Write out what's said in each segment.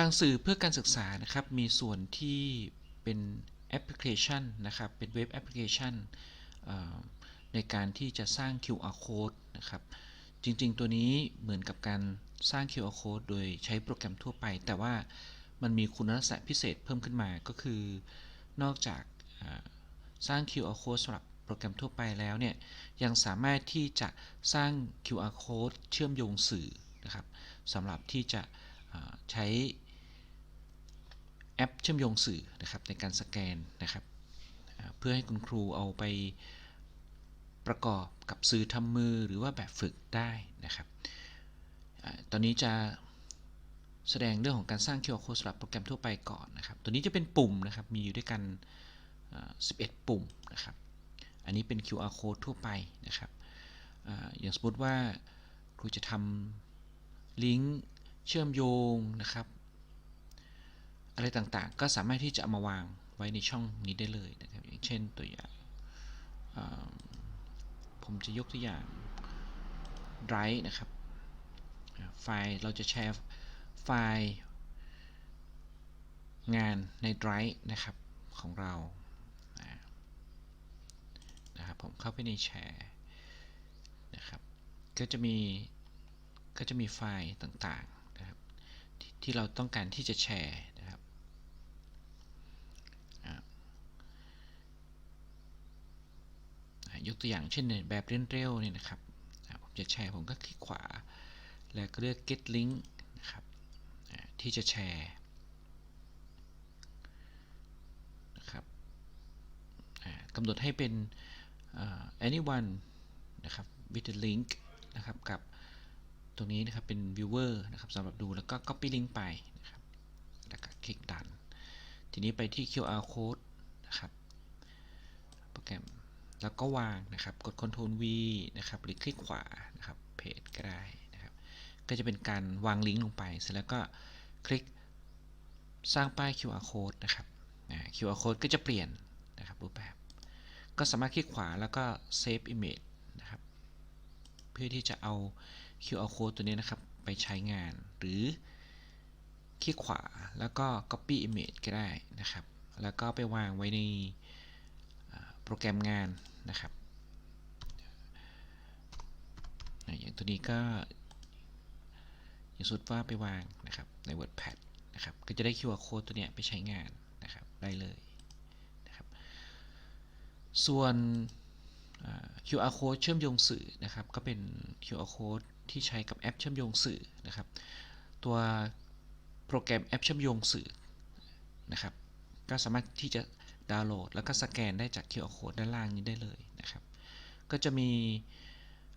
ลังสื่อเพื่อการศึกษานะครับ มีส่วนที่เป็นแอปพลิเคชันนะครับ เป็นเว็บแอปพลิเคชันในการที่จะสร้าง QR code นะครับ จริงๆ ตัวนี้เหมือนกับการสร้าง QR code โดยใช้โปรแกรมทั่วไป แต่ว่ามันมีคุณลักษณะพิเศษเพิ่มขึ้นมาก็คือนอกจากสร้าง QR code สำหรับโปรแกรมทั่วไปแล้วเนี่ย ยังสามารถที่จะสร้าง QR code เชื่อมโยงสื่อนะครับสำหรับที่จะใช้ แอปเชื่อมโยงสื่อนะครับในการสแกนนะครับเพื่อให้คุณครูเอาไปประกอบกับสื่อทำมือหรือว่าแบบฝึกได้นะครับตอนนี้จะแสดงเรื่องของการสร้าง QR code สำหรับโปรแกรมทั่วไปก่อนนะครับ ตัวนี้จะเป็นปุ่มนะครับ มีอยู่ด้วยกัน 11 ปุ่มนะครับ อันนี้เป็น QR code ทั่วไปนะครับอย่างสมมติว่าครูจะทำลิงก์เชื่อมโยงนะครับ อะไรต่างๆ ก็สามารถที่จะเอามาวางไว้ในช่องนี้ได้เลยนะครับ อย่างเช่นตัวอย่างผมจะยกตัวอย่าง Drive นะครับ ไฟล์เราจะแชร์ไฟล์งานใน Drive นะครับของเราอ่านะครับผมเข้าไปในแชร์นะครับก็จะมีก็จะมีไฟล์ต่างๆนะครับทที่เราต้องการที่จะแชร์นะครับอ่าอ่า ยกตัวอย่างเช่นในแบบเร็วเนี่ยนะครับผมจะแชร์ผมก็คลิกขวา แล้วก็เลือก get link นะครับที่จะแชร์นะครับกำหนดให้เป็น anyone นะครับ with the link นะครับกับตรงนี้นะครับเป็น viewer นะครับสำหรับดูแล้วก็ copy link ไปนะครับแล้วก็คลิกดัน ทีนี้ไปที่ QR code นะครับโปรแกรม แล้วก็วางนะครับ กด Ctrl V นะครับ หรือคลิกขวานะครับเพจก็ได้นะครับ ก็จะเป็นการวางลิงก์ลงไป เสร็จแล้วก็คลิกสร้างป้าย QR code นะครับ QR code ก็จะเปลี่ยนนะครับรูปแบบ ก็สามารถคลิกขวาแล้วก็ save image นะครับ เพื่อที่จะเอา QR code ตัวนี้นะครับไปใช้งาน หรือคลิกขวาแล้วก็ copy image ก็ได้นะครับ แล้วก็ไปวางไว้ในโปรแกรมงาน นะครับอย่างตัวนี้ก็อย่างสุดว่าไปวางนะครับใน WordPad นะครับก็จะได้ QR code ตัวเนี้ยไปใช้งานนะครับได้เลยนะครับส่วน QR code เชื่อมโยงสื่อนะครับก็เป็น QR code ที่ใช้กับแอปเชื่อมโยงสื่อนะครับ ตัวโปรแกรมแอปเชื่อมโยงสื่อนะครับก็สามารถที่จะ ดาวน์โหลด แล้วก็สแกนได้จาก QR code ด้านล่างนี้ได้เลยนะครับ ก็จะมี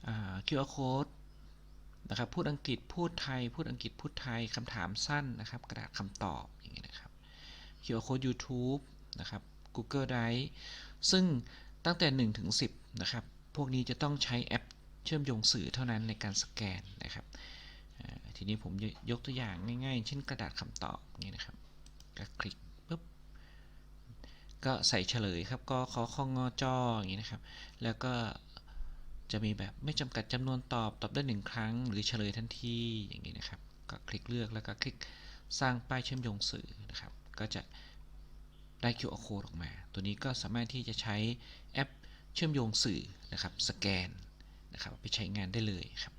อ่า QR code นะครับ พูดอังกฤษ พูดไทย พูดอังกฤษ พูดไทยคำถามสั้นนะครับ กระดาษคำตอบอย่างเงี้ยนะครับ QR code YouTube นะครับ Google Drive ซึ่งตั้งแต่ 1 ถึง 10 นะครับ พวกนี้จะต้องใช้แอปเชื่อมโยงสื่อเท่านั้นในการสแกนนะครับทีนี้ผมยกตัวอย่างง่ายๆ เช่นกระดาษคำตอบอย่างนี้นะครับก็คลิก ก็ใส่เฉลยครับก็ขอข้องอจออย่างนี้นะครับ แล้วก็จะมีแบบไม่จำกัดจำนวนตอบตอบได้หนึ่งครั้ง หรือเฉลยทันทีอย่างนี้นะครับ ก็คลิกเลือกแล้วก็คลิกสร้างป้ายเชื่อมโยงสื่อนะครับ ก็จะได้ QR code ออกมา ตัวนี้ก็สามารถที่จะใช้แอปเชื่อมโยงสื่อนะครับ สแกนนะครับไปใช้งานได้เลยครับ